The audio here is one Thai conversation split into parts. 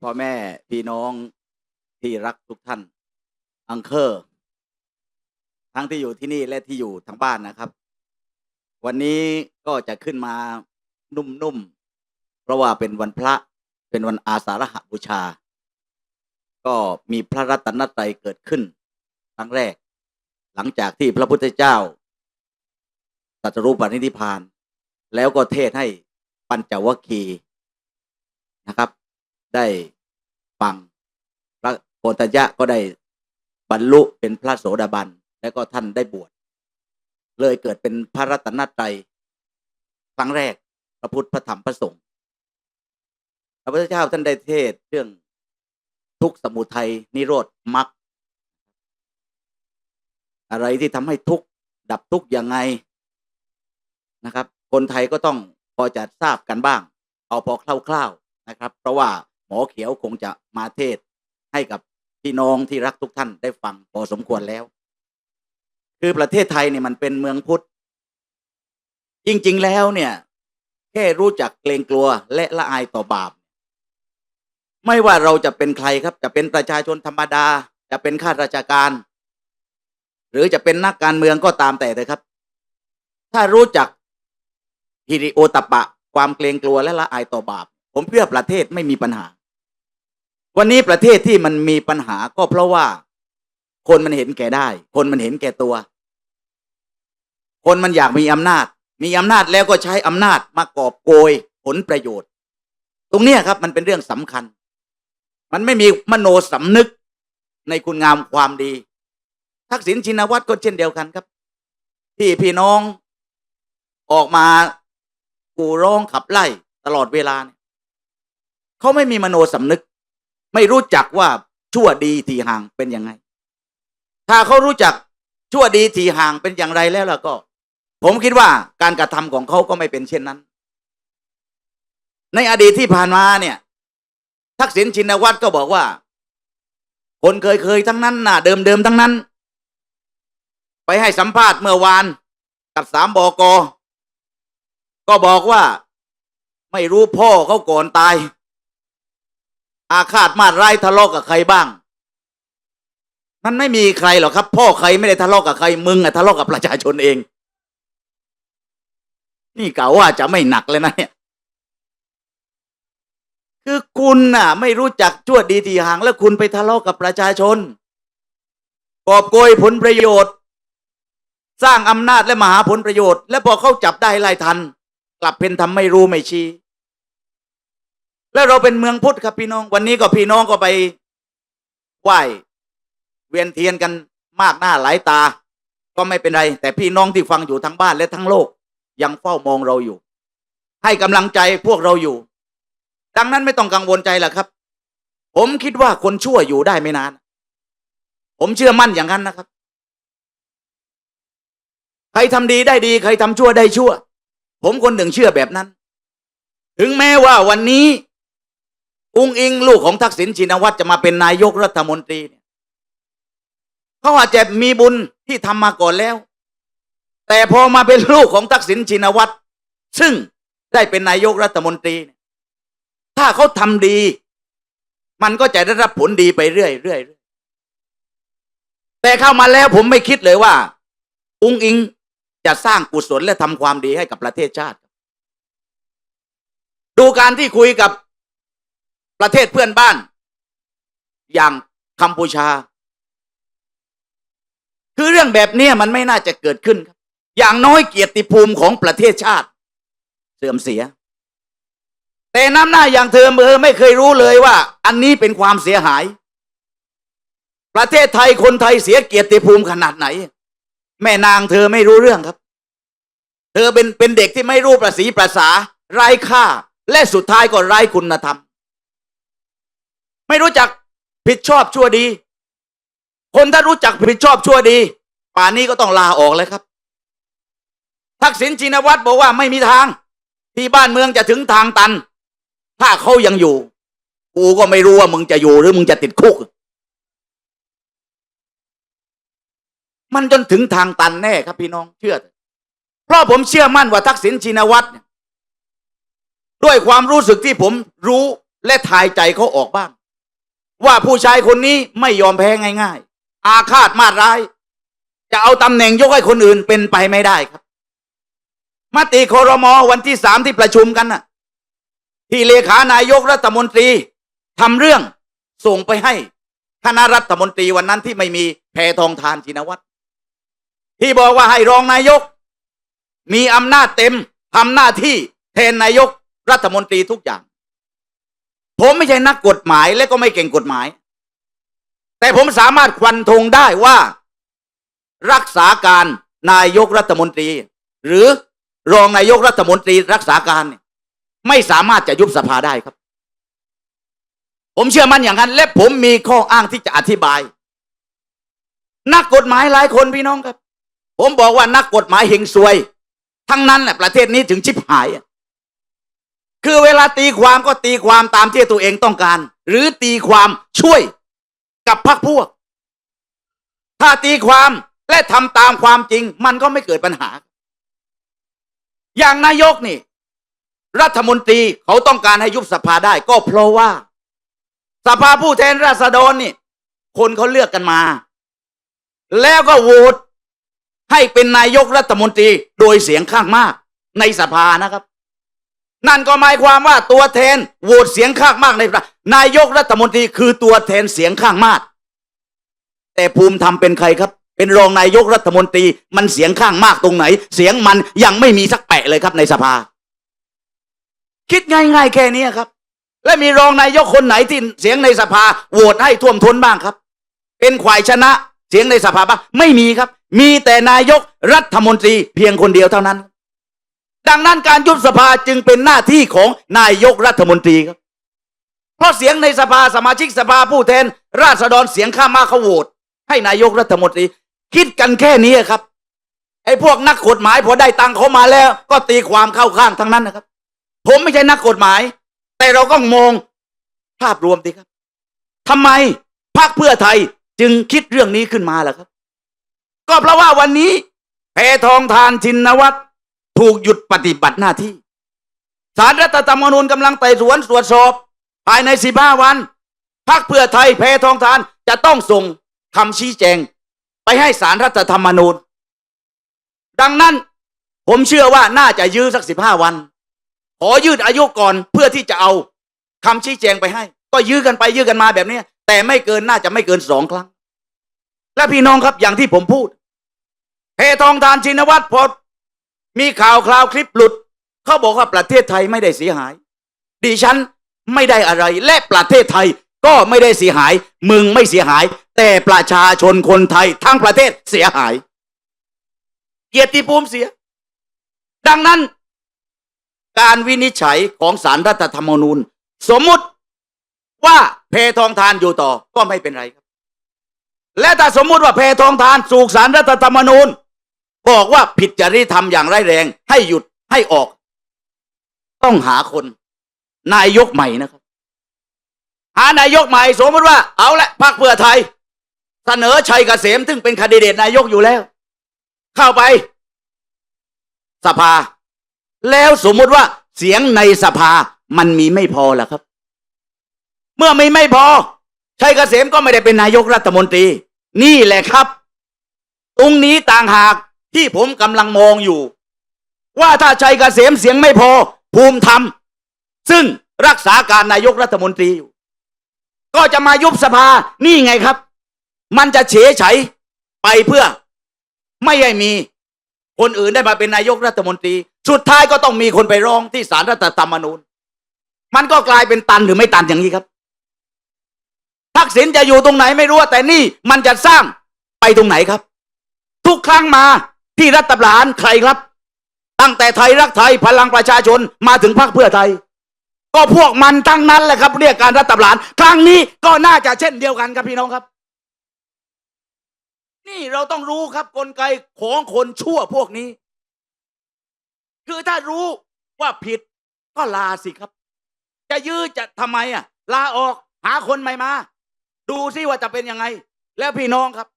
พ่อแม่พี่น้องที่รักทุกท่านอังเคอร์ทั้งที่อยู่ที่นี่และที่อยู่ทางบ้านนะครับ วันนี้ก็จะขึ้นมานุ่มๆเพราะว่าเป็นวันพระเป็นวันอาสาฬหบูชา ก็มีพระรัตนตรัยเกิดขึ้นครั้งแรก หลังจากที่พระพุทธเจ้าตรัสรู้ปณิธิพาน แล้วก็เทศให้ปัญจวัคคีย์นะครับ ได้ ฟัง พระโพธยะก็ได้บรรลุเป็นพระโสดาบัน แล้วก็ท่านได้บวช เลยเกิดเป็นพระรัตนตรัยครั้งแรก พระพุทธพระธรรมพระสงฆ์ พระพุทธเจ้าท่านได้เทศเรื่องทุกสมุทัยนิโรธมรรค อะไรที่ทำให้ทุกดับทุกยังไงนะครับ คนไทยก็ต้องพอจะทราบกันบ้าง เอาพอคร่าวๆนะครับ เพราะว่า หมอเขียวคงจะมาเทศให้กับพี่น้องที่รักทุกท่านได้ฟังพอสมควรแล้ว คือประเทศไทยเนี่ยมันเป็นเมืองพุทธ จริง ๆ แล้วเนี่ย แค่รู้จักเกรงกลัวและละอายต่อบาป ไม่ว่าเราจะเป็นใครครับ จะเป็นประชาชนธรรมดา จะเป็นข้าราชการ หรือจะเป็นนักการเมืองก็ตามแต่เลยครับ ถ้ารู้จักฮิริโอตปปะความเกรงกลัวและละอายต่อบาป ผมเชื่อประเทศไม่มีปัญหา วันนี้ประเทศที่มันมีปัญหาก็เพราะว่า คนมันเห็นแก่ได้ คนมันเห็นแก่ตัว คนมันอยากมีอำนาจ มีอำนาจแล้วก็ใช้อำนาจมากอบโกยผลประโยชน์ ตรงเนี้ครับมันเป็นเรื่องสำคัญ มันไม่มีมโนสำนึกในคุณงามความดี ทักษิณชินวัตรก็เช่นเดียวกันครับ ที่พี่น้องออกมากูร้องขับไล่ตลอดเวลาเนี่ยเขาไม่มีมโนสำนึก ไม่รู้จักว่าชั่วดีทีห่างเป็นยังไง ถ้าเขารู้จักชั่วดีทีห่างเป็นอย่างไรแล้วล่ะก็ ผมคิดว่าการกระทำของเขาก็ไม่เป็นเช่นนั้น ในอดีตที่ผ่านมาเนี่ย ทักษิณชินวัตรก็บอกว่า คนเคยเคยๆทั้งนั้นน่ะเดิมเดิมๆทั้งนั้น ไปให้สัมภาษณ์เมื่อวานกับสามบกก็บอกว่า ไม่รู้พ่อเขาก่อนตาย อาฆาตมาดร้ายทะเลาะกับใครบ้าง มันไม่มีใครหรอกครับ พ่อใครไม่ได้ทะเลาะกับใครมึงอะทะเลาะกับประชาชนเอง นี่กล่าวว่าจะไม่หนักเลยนะเนี่ยคือคุณน่ะ ไม่รู้จักชั่วดีทีห่างแล้วคุณไปทะเลาะกับประชาชนกอบโกยผลประโยชน์ สร้างอำนาจและมหาผลประโยชน์ และพอเขาจับได้ไล่ทัน กลับเป็นทำไม่รู้ไม่ชี้ แล้วเราเป็นเมืองพุทธครับพี่น้อง วันนี้ก็พี่น้องก็ไปไหว้เวียนเทียนกันมากหน้าหลายตา ก็ไม่เป็นไร แต่พี่น้องที่ฟังอยู่ทั้งบ้านและทั้งโลก ยังเฝ้ามองเราอยู่ ให้กำลังใจพวกเราอยู่ ดังนั้นไม่ต้องกังวลใจหรอกครับ ผมคิดว่าคนชั่วอยู่ได้ไม่นาน ผมเชื่อมั่นอย่างนั้นนะครับ ใครทำดีได้ดี ใครทำชั่วได้ชั่ว ผมคนหนึ่งเชื่อแบบนั้น ถึงแม้ว่าวันนี้ อุ้งอิงลูกของทักษิณชินวัตรจะมาเป็นนายกรัฐมนตรีเนี่ยเขาอาจจะมีบุญที่ทำมาก่อนแล้ว แต่พอมาเป็นลูกของทักษิณชินวัตรซึ่งได้เป็นนายกรัฐมนตรี ถ้าเขาทำดี มันก็จะได้รับผลดีไปเรื่อยเรื่อยแต่เข้ามาแล้วผมไม่คิดเลยว่า อุ้งอิงจะสร้างกุศลและทำความดีให้กับประเทศชาติ ดูการที่คุยกับ ประเทศเพื่อนบ้าน อย่างกัมพูชา คือเรื่องแบบนี้มันไม่น่าจะเกิดขึ้นครับ อย่างน้อยเกียรติภูมิของประเทศชาติ เสื่อมเสีย แต่น้ำหน้าอย่างเธอเออไม่เคยรู้เลยว่า อันนี้เป็นความเสียหาย ประเทศไทยคนไทยเสียเกียรติภูมิขนาดไหน แม่นางเธอไม่รู้เรื่องครับ เธอเป็นเป็นเด็กที่ไม่รู้ประสีประสาไร้ค่า และสุดท้ายก็ไร้คุณธรรม ไม่รู้จักผิดชอบชั่วดี คนถ้ารู้จักผิดชอบชั่วดี ป่านนี้ก็ต้องลาออกเลยครับ ทักษิณชินวัตรบอกว่าไม่มีทาง ที่บ้านเมืองจะถึงทางตัน ถ้าเขายังอยู่ กูก็ไม่รู้ว่ามึงจะอยู่หรือมึงจะติดคุก มันจนถึงทางตันแน่ครับพี่น้องเชื่อ เพราะผมเชื่อมั่นว่าทักษิณชินวัตรด้วยความรู้สึกที่ผมรู้และทายใจเขาออกบ้าง ว่าผู้ชายคนนี้ไม่ยอมแพ้ง่าย ๆ อาฆาตมาดร้าย จะเอาตำแหน่งยกให้คนอื่นเป็นไปไม่ได้ครับมติคอรมอวันที่สามที่ประชุมกันน่ะ ที่เลขานายกรัฐมนตรีทำเรื่องส่งไปให้คณะรัฐมนตรีวันนั้นที่ไม่มีแพทองทานชินวัตรที่บอกว่าให้รองนายก มีอำนาจเต็มทำหน้าที่แทนนายกรัฐมนตรีทุกอย่าง ผมไม่ใช่นักกฎหมายและก็ไม่เก่งกฎหมาย แต่ผมสามารถควันธงได้ว่า รักษาการนายกรัฐมนตรี หรือรองนายกรัฐมนตรีรักษาการเนี่ยไม่สามารถจะยุบสภาได้ครับ ผมเชื่อมั่นอย่างนั้น และผมมีข้ออ้างที่จะอธิบาย นักกฎหมายหลายคนพี่น้องครับ ผมบอกว่านักกฎหมายเฮงซวย ทั้งนั้นแหละประเทศนี้ถึงชิบหายอะ คือเวลาตีความก็ตีความตามที่ตัวเองต้องการ หรือตีความช่วยกับพรรคพวก ถ้าตีความและทำตามความจริง มันก็ไม่เกิดปัญหา อย่างนายกนี่ รัฐมนตรีเขาต้องการให้ยุบสภาได้ ก็เพราะว่า สภาผู้แทนราษฎรนี่ คนเขาเลือกกันมา แล้วก็โหวตให้เป็นนายกรัฐมนตรีโดยเสียงข้างมากในสภานะครับ นั่นก็หมายความว่าตัวแทนโหวตเสียงข้างมากในนายกรัฐมนตรีคือตัวแทนเสียงข้างมาก แต่ภูมิธรรมเป็นใครครับ เป็นรองนายกรัฐมนตรีมันเสียงข้างมากตรงไหน เสียงมันยังไม่มีสักแปะเลยครับในสภา คิดง่ายๆแค่นี้ครับ และมีรองนายกคนไหนที่เสียงในสภาโหวตให้ท่วมท้นบ้างครับ เป็นขวายชนะเสียงในสภาบ้างไม่มีครับ มีแต่นายกรัฐมนตรีเพียงคนเดียวเท่านั้น ดังนั้นการยุบสภาจึงเป็นหน้าที่ของนายกรัฐมนตรีครับ เพราะเสียงในสภาสมาชิกสภาผู้แทน ราษฎรเสียงข้างมากเขาโหวตให้นายกรัฐมนตรี คิดกันแค่นี้ครับไอ้พวกนักกฎหมายพอได้ตังเขามาแล้ว ก็ตีความเข้าข้างทั้งนั้นนะครับ ผมไม่ใช่นักกฎหมาย แต่เราก็มองภาพรวมดีครับทำไมพรรคเพื่อไทยจึงคิดเรื่องนี้ขึ้นมาล่ะครับ ก็เพราะว่าวันนี้แพทองทานชินวัตร ถูกหยุดปฏิบัติหน้าที่สารรัฐธรรมนูญกำลังไต่สวนตรวจสอบ ภายในสิบห้าวันพรรคเพื่อไทยแพทองทานจะต้องส่งคำชี้แจง ไปให้สารรัฐธรรมนูญ ดังนั้นผมเชื่อว่าน่าจะยื้อสักสิบห้าวัน ขอยืดอายุก่อนเพื่อที่จะเอาคำชี้แจงไปให้ ก็ยื้อกันไปยื้อกันมาแบบนี้ แต่ไม่เกินน่าจะไม่เกินสองครั้ง และพี่น้องครับอย่างที่ผมพูดเพทองทานชินวัตรพอ มีข่าวคราวคลิปหลุด เขาบอกว่าประเทศไทยไม่ได้เสียหาย ดิฉันไม่ได้อะไร และประเทศไทยก็ไม่ได้เสียหาย มึงไม่เสียหาย แต่ประชาชนคนไทยทั้งประเทศเสียหาย เกียรติภูมิเสีย ดังนั้น การวินิจฉัยของสารรัฐธรรมนูญ สมมุติว่าเพทองทานอยู่ต่อก็ไม่เป็นไรครับ และถ้าสมมุติว่าเพทองทานสูกสารรัฐธรรมนูญ บอกว่าผิดจริยธรรมอย่างร้ายแรง ให้หยุดให้ออก ต้องหาคน นายกใหม่นะครับ หานายกใหม่สมมติว่า เอาละพรรคเพื่อไทย เสนอชัยเกษมซึ่งเป็นคดีเดตนายกอยู่แล้ว เข้าไป สภา แล้วสมมติว่าเสียงในสภามันมีไม่พอล่ะครับ เมื่อไม่ไม่พอชัยเกษมก็ไม่ได้เป็นนายกรัฐมนตรี นี่แหละครับ ตรงนี้ต่างหาก ที่ผมกำลังมองอยู่ ว่าถ้าชัยเกษมเสียงไม่พอ ภูมิธรรม ซึ่งรักษาการนายกรัฐมนตรีอยู่ ก็จะมายุบสภานี่ไงครับ มันจะเฉยไฉไปเพื่อไม่ให้มีคนอื่นได้มาเป็นนายกรัฐมนตรี สุดท้ายก็ต้องมีคนไปร้องที่ศาลรัฐธรรมนูญ มันก็กลายเป็นตันหรือไม่ตันอย่างนี้ครับ ทักษิณจะอยู่ตรงไหนไม่รู้แต่นี่มันจะสร้างไปตรงไหนครับ ทุกครั้งมา ที่รัฐประหารใครครับ ตั้งแต่ไทยรักไทยพลังประชาชนมาถึงพรรคเพื่อไทย ก็พวกมันทั้งนั้นแหละครับ เรียกการรัฐประหารครั้งนี้ก็น่าจะเช่นเดียวกันครับพี่น้องครับ นี่เราต้องรู้ครับกลไกของคนชั่วพวกนี้ คือถ้ารู้ว่าผิดก็ลาสิครับ จะยื้อจะทำไมอะ ลาออกหาคนใหม่มา ดูซิว่าจะเป็นยังไง แล้วพี่น้องครับ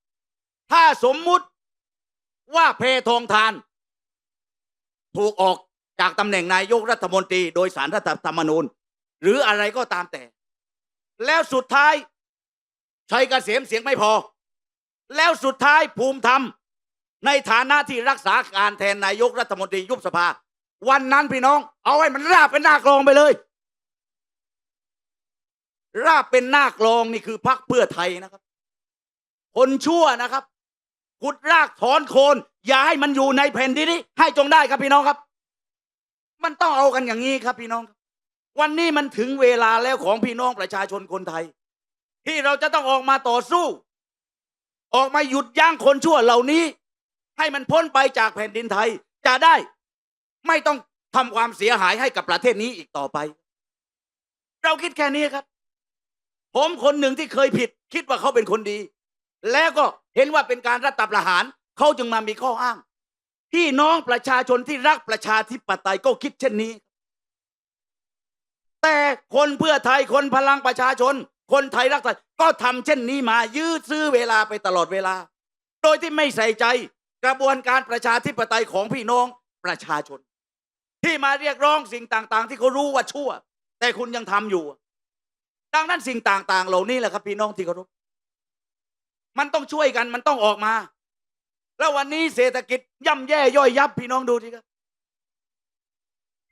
ถ้าสมมุติ ว่าเพทองทาน ถูกออกจากตำแหน่งนายกรัฐมนตรี โดยสารรัฐธรรมนูญ หรืออะไรก็ตามแต่ แล้วสุดท้ายชัยเกษมเสียงไม่พอ แล้วสุดท้ายภูมิธรรม ในฐานะที่รักษาการแทนนายกรัฐมนตรียุบสภา วันนั้นพี่น้อง เอาให้มันราบเป็นหน้ากลองไปเลย ราบเป็นหน้ากลองนี่คือพักเพื่อไทยนะครับ คนชั่วนะครับ ขุดรากถอนโคน อย่าให้มันอยู่ในแผ่นดินนี้ ให้จงได้ครับพี่น้องครับ มันต้องเอากันอย่างนี้ครับพี่น้องวันนี้มันถึงเวลาแล้วของพี่น้องประชาชนคนไทย ที่เราจะต้องออกมาต่อสู้ ออกมาหยุดยั้งคนชั่วเหล่านี้ ให้มันพ้นไปจากแผ่นดินไทย จะได้ไม่ต้องทำความเสียหายให้กับประเทศนี้อีกต่อไป เราคิดแค่นี้ครับ ผมคนหนึ่งที่เคยผิด คิดว่าเขาเป็นคนดี แล้วก็เห็นว่าเป็นการรัฐประหารเขาจึงมามีข้ออ้าง พี่น้องประชาชนที่รักประชาธิปไตยก็คิดเช่นนี้ แต่คนเพื่อไทยคนพลังประชาชน คนไทยรักไทยก็ทำเช่นนี้มายืดซื้อเวลาไปตลอดเวลา โดยที่ไม่ใส่ใจกระบวนการประชาธิปไตยของพี่น้องประชาชน ที่มาเรียกร้องสิ่งต่างๆ ที่เขารู้ว่าชั่ว แต่คุณยังทำอยู่ ดังนั้นสิ่งต่างๆ เหล่านี้แหละครับพี่น้องที่เคารพ มันต้องช่วยกันมันต้องออกมา แล้ววันนี้เศรษฐกิจย่ำแย่ย่อยยับพี่น้องดูทีครับ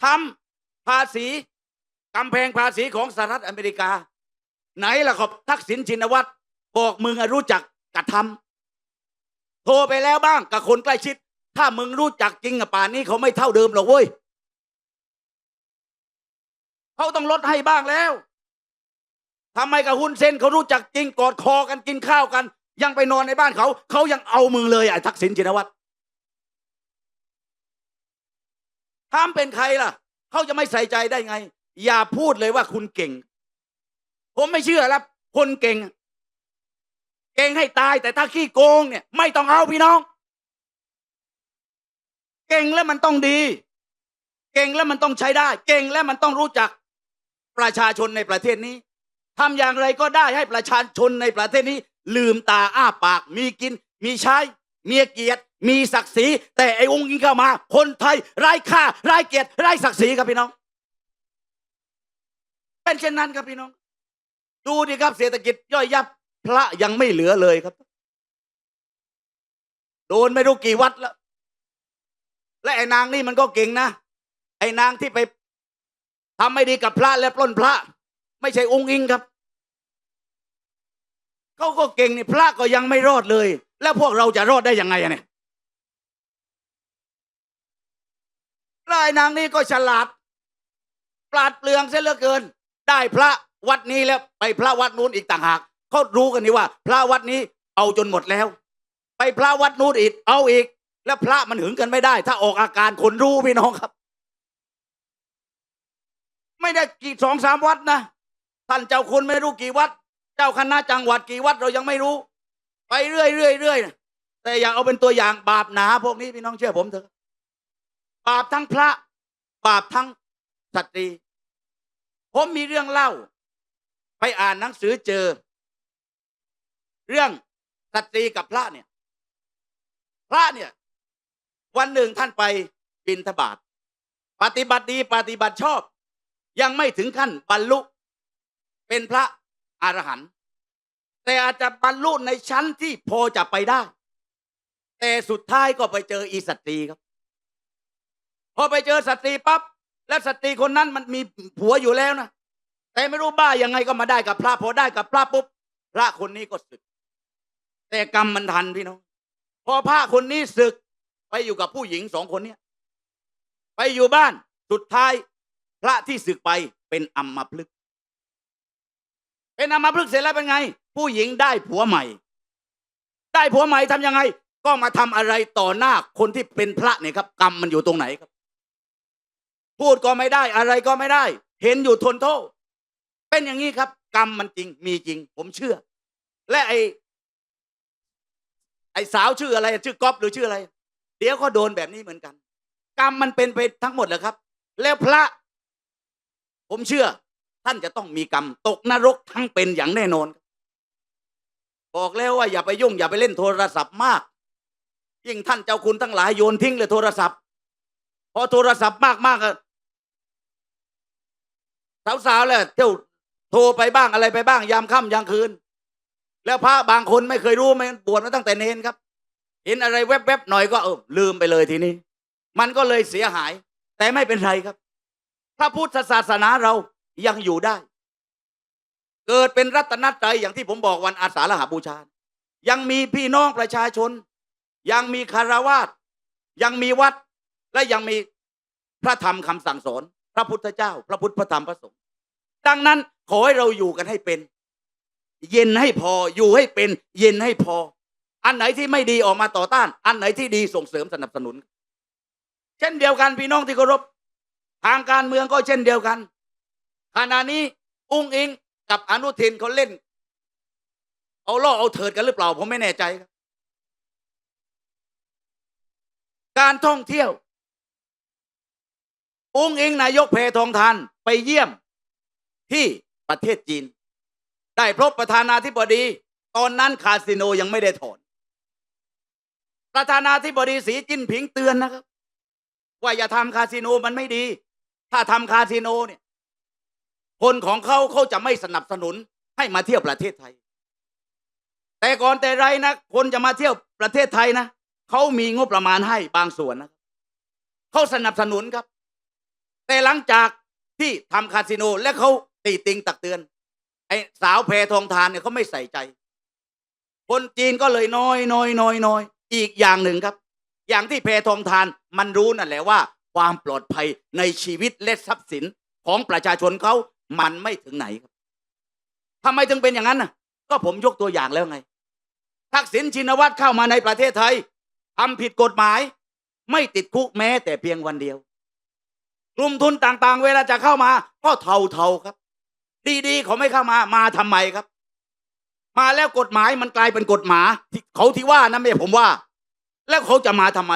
ทำภาษีกำแพงภาษีของสหรัฐอเมริกา ไหนล่ะครับทักษิณชินวัตรบอกมึงรู้จักกระทำโทรไปแล้วบ้างกับคนใกล้ชิด ถ้ามึงรู้จักจริงอะป่านนี้เขาไม่เท่าเดิมหรอกเว้ยเขาต้องลดให้บ้างแล้วทำไมกับหุ้นเส้นเขารู้จักจริงกอดคอกันกินข้าวกัน ยังไปนอนในบ้านเขา เขายังเอามึงเลยไอ้ทักษิณชินวัตรถามเป็นใครล่ะ เขาจะไม่ใส่ใจได้ไง อย่าพูดเลยว่าคุณเก่ง ผมไม่เชื่อครับ คนเก่ง เก่งให้ตายแต่ถ้าขี้โกงเนี่ย ไม่ต้องเอาพี่น้อง เก่งแล้วมันต้องดี เก่งแล้วมันต้องใช้ได้ เก่งแล้วมันต้องรู้จักประชาชนในประเทศนี้ ทำอย่างไรก็ได้ให้ประชาชนในประเทศนี้ ลืมตาอ้าปาก มีกิน มีใช้ มีเกียรติ มีศักดิ์ศรี แต่ไอ้องค์ยิงเข้ามา คนไทยไร้ค่าไร้เกียรติไร้ศักดิ์ศรีครับพี่น้อง เป็นเช่นนั้นครับพี่น้อง ดูดิครับเศรษฐกิจย่อยยับ พระยังไม่เหลือเลยครับ โดนไม่รู้กี่วัดแล้ว และไอ้นางนี่มันก็เก่งนะ ไอ้นางที่ไปทำไม่ดีกับพระและปล้นพระ ไม่ใช่องค์อิงครับ เขาก็เก่งนี่พระก็ยังไม่รอดเลย แล้วพวกเราจะรอดได้ยังไงอะเนี่ยแล้วไอ้นางนี่ก็ฉลาด ปราดเปลืองเสียเหลือเกิน ได้พระวัดนี้แล้วไปพระวัดนู้นอีกต่างหากเขารู้กันนี่ว่า พระวัดนี้เอาจนหมดแล้ว ไปพระวัดนู้นอีกเอาอีก แล้วพระมันหึงกันไม่ได้ ถ้าออกอาการคนรู้พี่น้องครับ ไม่ได้กี่สองสามวัดนะท่านเจ้าคุณไม่รู้กี่วัด เจ้าคณะจังหวัดกี่วัดเรายังไม่รู้ ไปเรื่อยเรื่อยเรื่อยแต่อย่าเอาเป็นตัวอย่างบาปหนาพวกนี้พี่น้องเชื่อผมเถอะ บาปทั้งพระ บาปทั้งสตรี ผมมีเรื่องเล่า ไปอ่านหนังสือเจอ เรื่องสตรีกับพระเนี่ย พระเนี่ย วันหนึ่งท่านไปบินทบาทปฏิบัติดีปฏิบัติชอบ ยังไม่ถึงขั้นบรรลุ เป็นพระ อรหันต์แต่อาจจะบรรลุในชั้นที่พอจะไปได้ แต่สุดท้ายก็ไปเจออีสตรีครับ พอไปเจอสตรีปั๊บและสตรีคนนั้นมันมีผัวอยู่แล้วนะแต่ไม่รู้บ้ายังไงก็มาได้กับพระพอได้กับพระปุ๊บพระคนนี้ก็ศึก แต่กรรมมันทันพี่น้องพอพระคนนี้ศึกไปอยู่กับผู้หญิงสองคนเนี้ยไปอยู่บ้านสุดท้ายพระที่ศึกไปเป็นอัมมาพลึก เป็นอัมาพลึกเสร็จแล้วเป็นไง ผู้หญิงได้ผัวใหม่ ได้ผัวใหม่ทำยังไง ก็มาทำอะไรต่อหน้าคนที่เป็นพระเนี่ยครับ กรรมมันอยู่ตรงไหนครับ พูดก็ไม่ได้อะไรก็ไม่ได้ เห็นอยู่ทนโทษ เป็นอย่างนี้ครับ กรรมมันจริง มีจริง ผมเชื่อ และไอไอสาวชื่ออะไร ชื่อก๊อฟหรือชื่ออะไร เดี๋ยวก็โดนแบบนี้เหมือนกัน กรรมมันเป็นไปทั้งหมดแหละครับ แล้วพระ ผมเชื่อ ท่านจะต้องมีกรรมตกนรกทั้งเป็นอย่างแน่นอน บอกแล้วว่าอย่าไปยุ่งอย่าไปเล่นโทรศัพท์มาก ยิ่งท่านเจ้าคุณทั้งหลายโยนทิ้งเลยโทรศัพท์ พอโทรศัพท์มากมากสาวๆเลยเที่ยวโทรไปบ้างอะไรไปบ้าง ยามค่ำยามคืน แล้วพระบางคนไม่เคยรู้ไม่บวชมาตั้งแต่เนนครับ เห็นอะไรแวบๆหน่อยก็เออลืมไปเลยทีนี้ มันก็เลยเสียหาย แต่ไม่เป็นไรครับ พระพุทธศาสนาเรา ยังอยู่ได้ เกิดเป็นรัตนตรัยอย่างที่ผมบอกวันอาสาฬหบูชา ยังมีพี่น้องประชาชน ยังมีคารวาสยังมีวัดและยังมีพระธรรมคำสั่งสอน พระพุทธเจ้า พระพุทธพระธรรมพระสงฆ์ดังนั้นขอให้เราอยู่กันให้เป็น เย็นให้พออยู่ให้เป็น เย็นให้พอ อันไหนที่ไม่ดีออกมาต่อต้าน อันไหนที่ดีส่งเสริมสนับสนุน เช่นเดียวกันพี่น้องที่เคารพทางการเมืองก็เช่นเดียวกัน ขณะนี้อุ้งอิงกับอนุทินเขาเล่น เอาล่อเอาเถิดกันหรือเปล่า ผมไม่แน่ใจครับ การท่องเที่ยว อุ้งอิงนายกเพทองทานไปเยี่ยมที่ประเทศจีน ได้พบประธานาธิบดี ตอนนั้นคาสิโนยังไม่ได้ถอน ประธานาธิบดีสีจิ้นผิงเตือนนะครับ ว่าอย่าทำคาสิโนมันไม่ดี ถ้าทำคาสิโนเนี่ย คนของเขาเขาจะไม่สนับสนุนให้มาเที่ยวประเทศไทย แต่ก่อนแต่ไรนะคนจะมาเที่ยวประเทศไทยนะเขามีงบประมาณให้บางส่วนนะเขาสนับสนุนครับ แต่หลังจากที่ทำคาสิโนและเขาตีติงตักเตือน ไอ้สาวแพทองทานเนี่ยเขาไม่ใส่ใจ คนจีนก็เลยน้อยน้อยน้อยน้อยอีกอย่างหนึ่งครับ อย่างที่แพทองทานมันรู้นั่นแหละว่า ความปลอดภัยในชีวิตและทรัพย์สินของประชาชนเขา มันไม่ถึงไหนครับทำไมถึงเป็นอย่างนั้นน่ะ ก็ผมยกตัวอย่างแล้วไง ทักษิณชินวัตรเข้ามาในประเทศไทยทำผิดกฎหมาย ไม่ติดคุกแม้แต่เพียงวันเดียว กลุ่มทุนต่างๆ เวลาจะเข้ามา ก็เทาๆครับ ดีๆเขาไม่เข้ามามาทำไมครับ มาแล้วกฎหมายมันกลายเป็นกฎหมายเขาที่ว่านะไม่ใช่ผมว่า แล้วเขาจะมาทำไม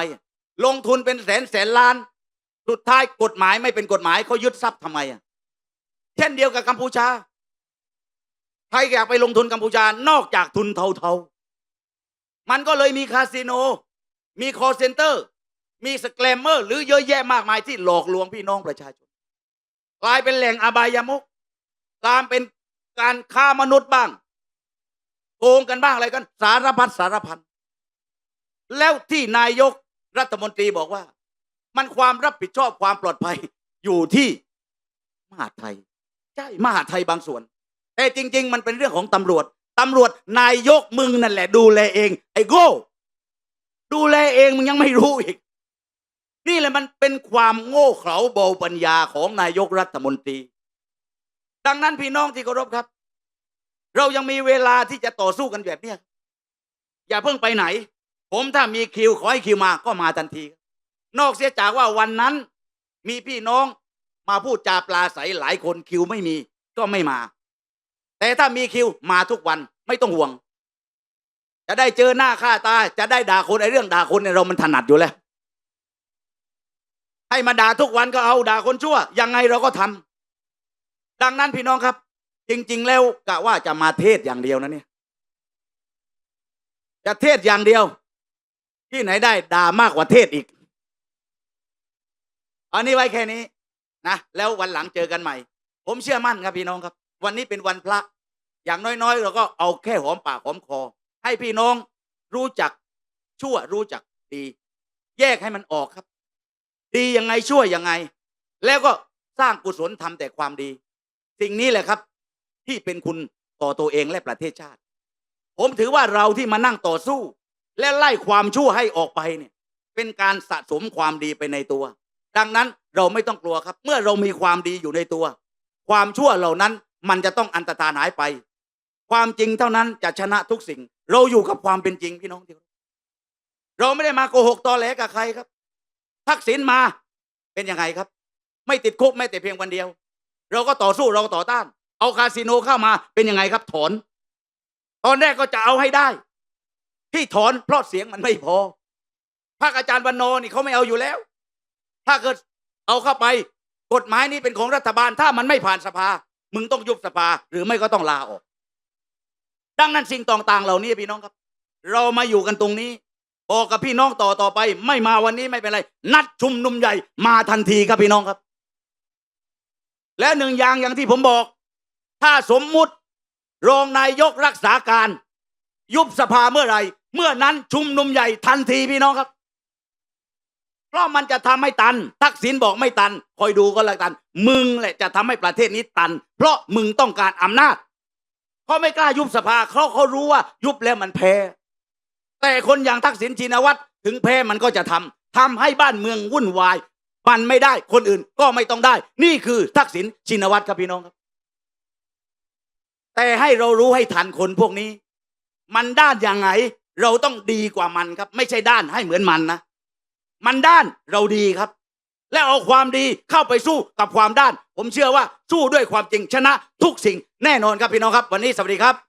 ลงทุนเป็นแสนแสนล้าน สุดท้ายกฎหมายไม่เป็นกฎหมายเขายึดทรัพย์ทำไมอะ เช่นเดียวกับกัมพูชาใครอยากไปลงทุนกัมพูชานอกจากทุนเทาๆ มันก็เลยมีคาสิโน มีคอเซ็นเตอร์ มีสแกลมเมอร์ หรือเยอะแยะมากมายที่หลอกลวงพี่น้องประชาชน กลายเป็นแหล่งอบายามุกกลายเป็นการฆ่ามนุษย์บ้างโกงกันบ้างอะไรกัน สารพัดสารพันแล้วที่นายกรัฐมนตรีบอกว่า มันความรับผิดชอบความปลอดภัยอยู่ที่มหาไทย ใช่มหาดไทยบางส่วน แต่จริง ๆ มันเป็นเรื่องของตำรวจตำรวจนายกมึงนั่นแหละ ดูแลเอง ไอ้โก้ดูแลเองมึงยังไม่รู้อีก นี่แหละมันเป็นความโง่เขลาเบาปัญญาของนายกรัฐมนตรี ดังนั้นพี่น้องที่เคารพครับ เรายังมีเวลาที่จะต่อสู้กันแบบเนี้ยอย่าเพิ่งไปไหน ผมถ้ามีคิวขอให้คิวมาก็มาทันที นอกเสียจากว่าวันนั้นมีพี่น้อง มาพูดจาปลาใสหลายคนคิวไม่มีก็ไม่มา แต่ถ้ามีคิวมาทุกวันไม่ต้องห่วง จะได้เจอหน้าค่าตา จะได้ด่าคนไอ้เรื่องด่าคนเนี่ยเรามันถนัดอยู่แล้ว ให้มาด่าทุกวันก็เอาด่าคนชั่ว ยังไงเราก็ทำดังนั้นพี่น้องครับ จริง ๆ แล้วกะว่าจะมาเทศอย่างเดียวนะเนี่ยจะเทศอย่างเดียว ที่ไหนได้ด่ามากกว่าเทศอีก อันนี้ไว้แค่นี้ นะแล้ววันหลังเจอกันใหม่ ผมเชื่อมั่นครับพี่น้องครับ วันนี้เป็นวันพระ อย่างน้อยๆ เราก็เอาแค่หอมปากหอมคอ ให้พี่น้องรู้จักชั่วรู้จักดี แยกให้มันออกครับ ดียังไงชั่วยังไง แล้วก็สร้างกุศลทำแต่ความดี สิ่งนี้แหละครับ ที่เป็นคุณต่อตัวเองและประเทศชาติ ผมถือว่าเราที่มานั่งต่อสู้ และไล่ความชั่วให้ออกไปเนี่ย เป็นการสะสมความดีไปในตัว ดังนั้นเราไม่ต้องกลัวครับ เมื่อเรามีความดีอยู่ในตัว ความชั่วเหล่านั้นมันจะต้องอันตรธานหายไป ความจริงเท่านั้นจะชนะทุกสิ่ง เราอยู่กับความเป็นจริงพี่น้องที่เคารพเราไม่ได้มาโกหกตอแหลกับใครครับทักษิณมาเป็นยังไงครับ ไม่ติดคุกแม้แต่เพียงวันเดียว เราก็ต่อสู้เราก็ต่อต้าน เอาคาสิโนเข้ามาเป็นยังไงครับ ถอน ตอนแรกก็จะเอาให้ได้ ที่ถอนเพราะเสียงมันไม่พอภาคอาจารย์วันโนนี่เขาไม่เอาอยู่แล้ว ถ้าเกิดเอาเข้าไป กฎหมายนี้เป็นของรัฐบาล ถ้ามันไม่ผ่านสภา มึงต้องยุบสภา หรือไม่ก็ต้องลาออก ดังนั้นสิ่งต่างๆ เหล่านี้พี่น้องครับ เรามาอยู่กันตรงนี้บอกกับพี่น้องต่อต่อไป ไม่มาวันนี้ไม่เป็นไร นัดชุมนุมใหญ่มาทันทีครับพี่น้องครับ และหนึ่งอย่างอย่างที่ผมบอก ถ้าสมมุติรองนายกรักษาการ ยุบสภาเมื่อไหร่ เมื่อนั้นชุมนุมใหญ่ทันทีพี่น้องครับ ราะมันจะทำให้ตัน ทักษิณบอกไม่ตัน คอยดูก็แล้วกัน มึงแหละจะทำให้ประเทศนี้ตัน เพราะมึงต้องการอำนาจเขาไม่กล้ายุบสภาเขาเขารู้ว่ายุบแล้วมันแพ้ แต่คนอย่างทักษิณชินวัตรถึงแพ้มันก็จะทำทำให้บ้านเมืองวุ่นวาย มันไม่ได้คนอื่นก็ไม่ต้องได้ นี่คือทักษิณชินวัตรครับพี่น้องครับ แต่ให้เรารู้ให้ทันคนพวกนี้ มันด้านยังไง เราต้องดีกว่ามันครับ ไม่ใช่ด้านให้เหมือนมันนะ มันด้านเราดีครับ และเอาความดีเข้าไปสู้กับความด้าน ผมเชื่อว่าสู้ด้วยความจริงชนะทุกสิ่งแน่นอนครับพี่น้องครับ วันนี้สวัสดีครับ